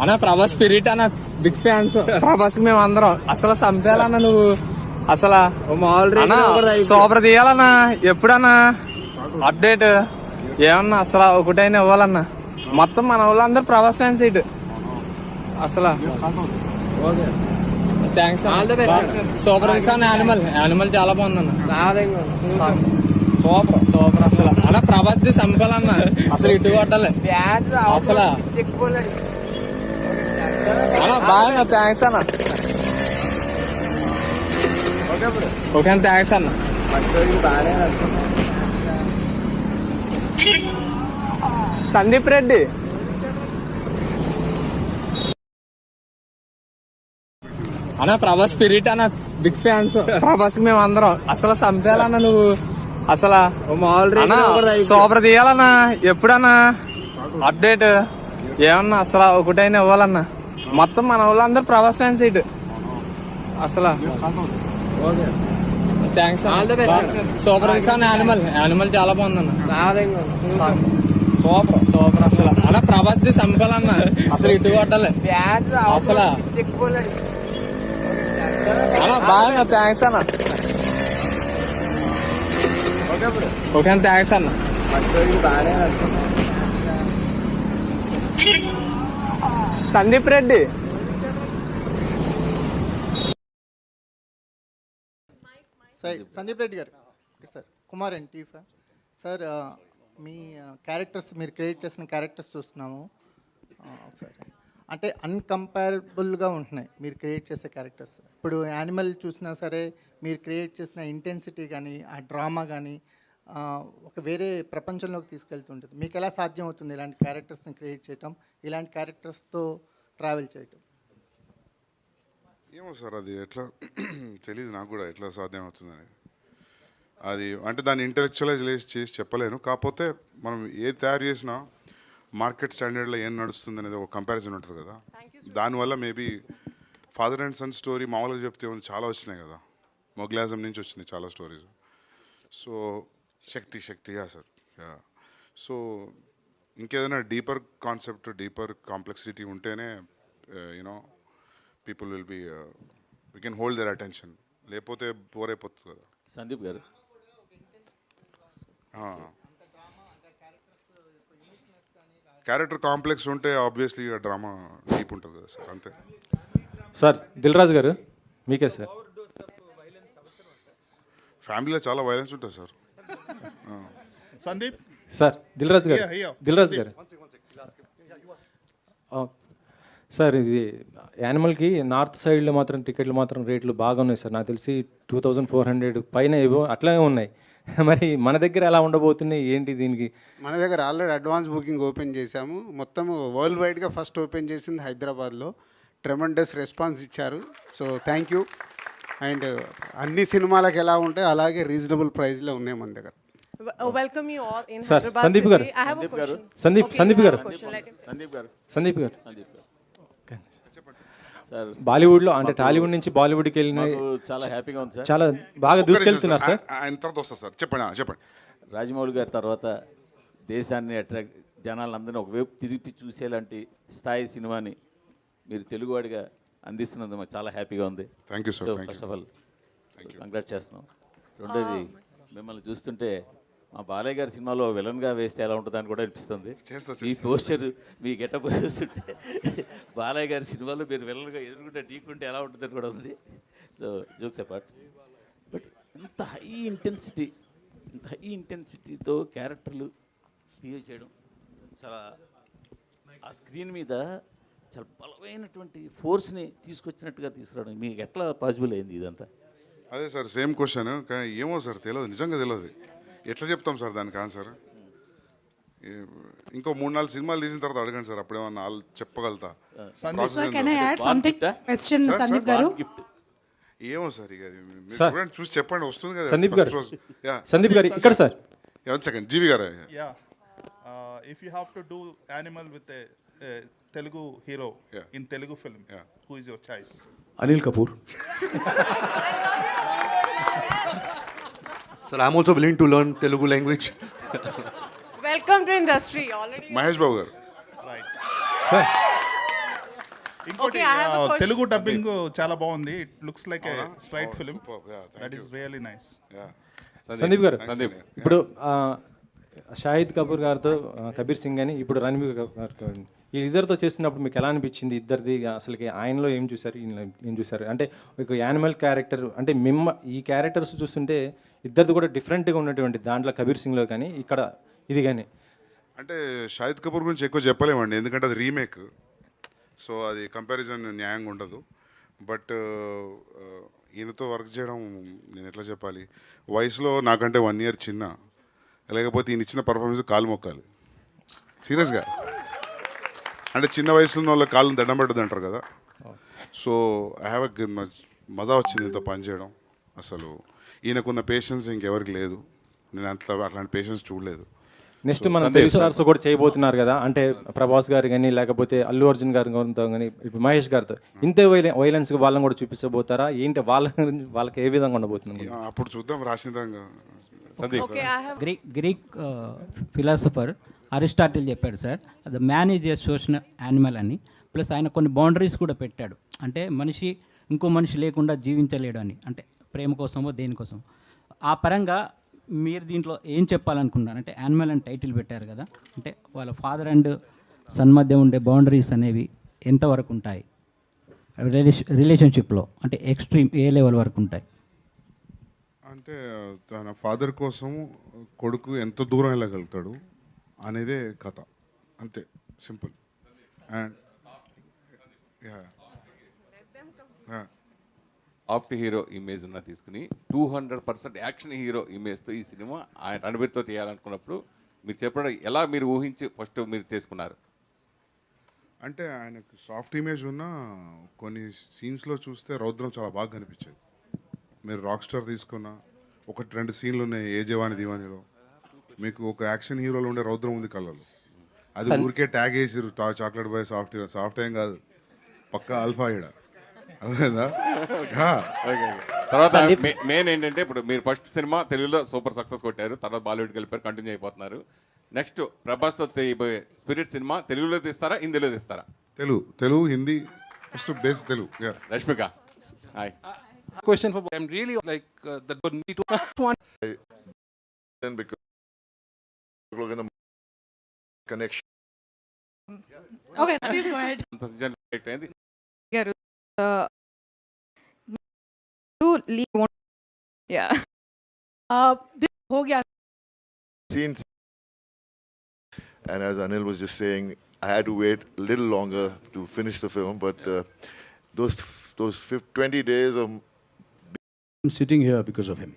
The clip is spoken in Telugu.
అన్న ప్రభాస్ స్పిరిట్ అన్న బిగ్ ఫ్యాన్స్ ప్రభాస్ మేము అందరం. అసలు చంపేయాలన్న నువ్వు? అసలు అన్న సూపర్ తీయాలన్నా? ఎప్పుడన్నా? అప్డేట్. ఏమన్నా అసలు ఒకటైనా ఇవ్వాలన్నా? మొత్తం మన వాళ్ళందరూ ప్రభాస్ ఫ్యాన్స్ ఇటు. అసలు. థ్యాంక్స్ సూపర్ యానిమల్ యానిమల్ చాలా బాగుందన్న. సూపర్ సూపర్ అసలు. అన్న ప్రభాస్ చంపాలన్న. అసలు ఇటు కొట్టాలి. అసలు. అన్న బాగా థ్యాంక్స్ అన్న. ఓకే థ్యాంక్స్ అన్న. సందీప్ రెడ్డి. అన్న ప్రభాస్ స్పిరిట్ అన్న బిగ్ ఫ్యాన్స్ ప్రభాస్ మేము అందరం. అసలు చంపేయాలన్న నువ్వు? అసలు అన్న సూపర్ తీయాలన్నా. ఎప్పుడన్నా? అప్డేట్? ఏమన్నా? అసలు ఒకటైనా ఇవ్వాలన్నా. మొత్తం మన వాళ్ళందరూ ప్రభాస్ ఫ్యాన్స్ ఇటు. అసలు. థ్యాంక్స్ సూపర్ అన్న యానిమల్ యానిమల్ చాలా బాగుందన్న. సూపర్. సూపర్ అసలు. అన్న ప్రభాస్ ది చంపాలన్న అసలు ఇటు కొట్టాలి. అసలు. అన్న బాగా థ్యాంక్స్ అన్న. ఓకే థ్యాంక్స్ అన్న Sandeep Reddy. Sir Sandeep Reddy garu. Sir. Kumar and TIFFA sir మీ క్యారెక్టర్స్ మీరు క్రియేట్ చేసిన క్యారెక్టర్స్ చూస్తున్నాము. ఒకసారి. అంటే అన్కంపారబుల్గా ఉంటున్నాయి మీరు క్రియేట్ చేసే క్యారెక్టర్స్ ఇప్పుడు యానిమల్ చూసినా సరే మీరు క్రియేట్ చేసిన ఇంటెన్సిటీ కానీ ఆ డ్రామా కానీ ఒక వేరే ప్రపంచంలోకి తీసుకెళ్తుంటుంది. మీకు ఎలా సాధ్యం అవుతుంది ఇలాంటి క్యారెక్టర్స్ని క్రియేట్ చేయటం ఇలాంటి క్యారెక్టర్స్తో ట్రావెల్ చేయటం? ఏమో సార్ అది ఎట్లా తెలియదు నాకు కూడా ఎట్లా సాధ్యం అవుతుందని అది అంటే దాన్ని ఇంటెలెక్చువలైజ్ చేసి చెప్పలేను. కాకపోతే మనం ఏది తయారు చేసినా మార్కెట్ స్టాండర్డ్లో ఏం నడుస్తుంది అనేది ఒక కంపారిజన్ ఉంటుంది కదా. దానివల్ల maybe father and son story మామూలుగా చెప్తే ఉంది చాలా వచ్చినాయి కదా. మొగ్లాజం నుంచి వచ్చినాయి చాలా స్టోరీస్ సో శక్తి శక్తిగా సార్ యా. సో ఇంకేదైనా డీపర్ కాన్సెప్ట్ డీపర్ కాంప్లెక్సిటీ ఉంటేనే you know people will be we can hold their attention లేకపోతే బోర్ అయిపోతుంది కదా. సందీప్ గారు. క్యారెక్టర్ కాంప్లెక్స్ ఉంటే ఆబ్వియస్లీ డ్రామా డీప్ ఉంటుంది కదా సార్ అంతే. సార్ దిల్ రాజు గారు మీకే సార్. ఫ్యామిలీలో చాలా వైలెన్స్ ఉంటుంది sir. Sandeep? Sir Dil Raju garu. Yeah, yeah. Dil Raju గారు. సార్ ఇది యానిమల్కి నార్త్ సైడ్లో మాత్రం టికెట్లు మాత్రం రేట్లు బాగా ఉన్నాయి సార్. నాకు తెలిసి టూ థౌజండ్ ఫోర్ హండ్రెడ్ పైన ఏవో అట్లాగే ఉన్నాయి. మరి మన దగ్గర ఎలా ఉండబోతున్నాయి? ఏంటి దీనికి? మన దగ్గర ఆల్రెడీ అడ్వాన్స్ బుకింగ్ ఓపెన్ చేశాము. మొత్తం వరల్డ్ వైడ్గా ఫస్ట్ ఓపెన్ చేసింది హైదరాబాద్లో. ట్రెమండస్ రెస్పాన్స్ ఇచ్చారు. సో థ్యాంక్ యూ అండ్ అన్ని సినిమాలకు ఎలా ఉంటాయి అలాగే రీజనబుల్ ప్రైస్లో ఉన్నాయి మన దగ్గర. W- welcome you all in Sir, Hyderabad Sandeep city. garu. I have a question. Sandeep Okay, Sandeep గారు. సందీప్ గారు సందీప్ గారు సందీప్ గారు ఓకే. సార్ బాలీవుడ్లో అంటే టాలీవుడ్ నుంచి బాలీవుడ్కి వెళ్ళిన చాలా హ్యాపీగా ఉంది సార్ చాలా బాగా దూసుకెళ్తున్నారు సార్ ఆయన తర్వాత వస్తారు సార్ చెప్పండి చెప్పండి రాజమౌళి గారి తర్వాత దేశాన్ని అట్రాక్ట్ జనాలందరినీ ఒకవైపు తిరిగి చూసేలాంటి స్థాయి సినిమాని మీరు తెలుగువాడిగా అందిస్తున్నందుకు మాకు చాలా హ్యాపీగా ఉంది Thank you, sir. So Thank first. Of all congrat చేస్తున్నాం రెండోది మిమ్మల్ని చూస్తుంటే మా బాలయ్య గారి సినిమాలో విలన్గా వేస్తే ఎలా ఉంటుందని కూడా అనిపిస్తుంది. మీ పోస్టర్ మీ గెటప్ చూస్తుంటే బాలయ్య గారి సినిమాలో మీరు విలన్గా ఎదుర్కొంటే ఢీకుంటే ఎలా ఉంటుందని కూడా ఉంది. సో జోక్స్ అపార్ట్ బట్ ఇంత హై ఇంటెన్సిటీ ఇంత హై ఇంటెన్సిటీతో క్యారెక్టర్లు బిహేవ్ చేయడం చాలా ఆ స్క్రీన్ మీద చాలా బలమైనటువంటి ఫోర్స్ని తీసుకొచ్చినట్టుగా తీసుకురావడం మీకు ఎట్లా పాసిబుల్ అయింది ఇదంతా? అదే సార్ సేమ్ క్వశ్చన్ కానీ ఏమో సార్ తెలియదు నిజంగా తెలియదు ఎట్లా చెప్తాం సార్ దానికి ఆన్సర్? ఇంకో మూడు నాలుగు సినిమాలు తీసిన తర్వాత అడగండి సార్ అప్పుడే చెప్పగలుగుతా. ఏమో సార్ ఇక చూసి చెప్పండి వస్తుంది కదా. సందీప్ గారు. సందీప్ గారు ఇక్కడ సార్ సెకండ్ జీవి గారు? If you have to do animal with Telugu hero in Telugu film who is your choice Anil Kapoor sir I'm also willing to learn Telugu language welcome to industry Mahesh Babu garu. Telugu dubbing చాలా బాగుంది. It looks like a straight film that is really nice Sandeep garu Sandeep ఇప్పుడు షాహిద్ కపూర్ గారితో కబీర్ సింగ్ అని ఇప్పుడు రణబీర్ గారితో ఈ ఇద్దరితో చేసినప్పుడు మీకు ఎలా అనిపించింది ఇద్దరిది? అసలుకి ఆయనలో ఏం చూసారు ఏం చూసారు అంటే ఒక యానిమల్ క్యారెక్టర్ అంటే మిమ్మ ఈ క్యారెక్టర్స్ చూస్తుంటే ఇద్దరిది కూడా డిఫరెంట్గా ఉన్నటువంటి దాంట్లో కబీర్ సింగ్లో కానీ ఇక్కడ ఇది కానీ అంటే షాహిద్ కపూర్ గురించి ఎక్కువ చెప్పలేమండి. ఎందుకంటే అది రీమేక్. సో అది కంపారిజన్ న్యాయంగా ఉండదు. బట్ ఈయనతో వర్క్ చేయడం నేను ఎట్లా చెప్పాలి? వయసులో నాకంటే వన్ ఇయర్ చిన్న. లేకపోతే ఈయన ఇచ్చిన పర్ఫార్మెన్స్ కాలు మొక్కాలి. సీరియస్గా అంటే చిన్న వయసులో వాళ్ళ కాళ్ళని దండం పెట్టదు అంటారు కదా. సో ఐ హ్యావ్ మజా వచ్చింది ఇంత పని చేయడం. అసలు ఈయనకున్న పేషెన్స్ ఇంకెవరికి లేదు. నేను అంత అట్లాంటి పేషెన్స్ చూడలేదు. నెక్స్ట్ మన తెలుగు స్టార్స్ కూడా చేయబోతున్నారు కదా. అంటే ప్రభాస్ గారు కానీ లేకపోతే అల్లు అర్జున్ గారి కానీ ఇప్పుడు మహేష్ గారితో ఇంతే వైలె వైలెన్స్ వాళ్ళని కూడా చూపించబోతారా? ఏంటి వాళ్ళ గురించి వాళ్ళకి ఏ విధంగా ఉండబోతుంది ఆ, అప్పుడు చూద్దాం రాసిందంగా గ్రీక్ గ్రీక్ ఫిలాసఫర్ అరిస్టాటిల్ చెప్పాడు sir the man is a social animal అని. ప్లస్ ఆయన కొన్ని బౌండరీస్ కూడా పెట్టాడు. అంటే మనిషి ఇంకో మనిషి లేకుండా జీవించలేడు అని. అంటే ప్రేమ కోసమో దేనికోసం ఆ పరంగా మీరు దీంట్లో ఏం చెప్పాలనుకున్నారు? అంటే యానిమల్ అని టైటిల్ పెట్టారు కదా. అంటే వాళ్ళ ఫాదర్ అండ్ సన్ మధ్య ఉండే బౌండరీస్ అనేవి ఎంతవరకు ఉంటాయి? రిలేషన్ రిలేషన్షిప్లో అంటే ఎక్స్ట్రీమ్ ఏ లెవెల్ వరకు ఉంటాయి? అంటే తన ఫాదర్ కోసం కొడుకు ఎంత దూరం వెళ్ళగలుగుతాడు అనేదే కథ. అంతే సింపుల్. అండ్ ఆఫ్ట్ హీరో ఇమేజ్ ఉన్న తీసుకుని two hundred percent action hero ఇమేజ్తో ఈ సినిమా ఆయన రణబీర్తో తీయాలనుకున్నప్పుడు మీరు చెప్పడం ఎలా మీరు ఊహించి ఫస్ట్ మీరు తీసుకున్నారు? అంటే ఆయనకు సాఫ్ట్ ఇమేజ్ ఉన్న కొన్ని సీన్స్లో చూస్తే రౌద్రం చాలా బాగా కనిపించేది. మీరు రాక్ స్టార్ తీసుకున్న ఒకటి రెండు సీన్లు ఉన్నాయి ఏ జవాని దివానిలో. మీకు ఒక యాక్షన్ హీరోలో ఉండే రౌద్రం ఉంది కళ్ళలో. అది ఊరికే ట్యాగ్ వేసిరు టా- చాక్లెట్ బాయ్ సాఫ్ట్ సాఫ్ట్ ఏం కాదు. పక్కా అల్ఫా. తర్వాత మెయిన్ ఏంటంటే ఇప్పుడు మీరు ఫస్ట్ సినిమా తెలుగులో సూపర్ సక్సెస్ కొట్టారు తర్వాత బాలీవుడ్కి వెళ్ళిపోయారు కంటిన్యూ అయిపోతున్నారు. నెక్స్ట్ ప్రభాస్తో స్పిరిట్ సినిమా తెలుగులో తీస్తారా హిందీలో తీస్తారా? Telugu Telugu Hindi first base Telugu Rashmika. Hi Question for I'm really like uh, the good need to one. Then because look at the connection. Okay, please go ahead. Yeah, uh, to leave one. Yeah. Uh, this हो गया. And as Anil was just saying, I had to wait a little longer to finish the film, but uh, those those 20 days of I'm sitting here because of him.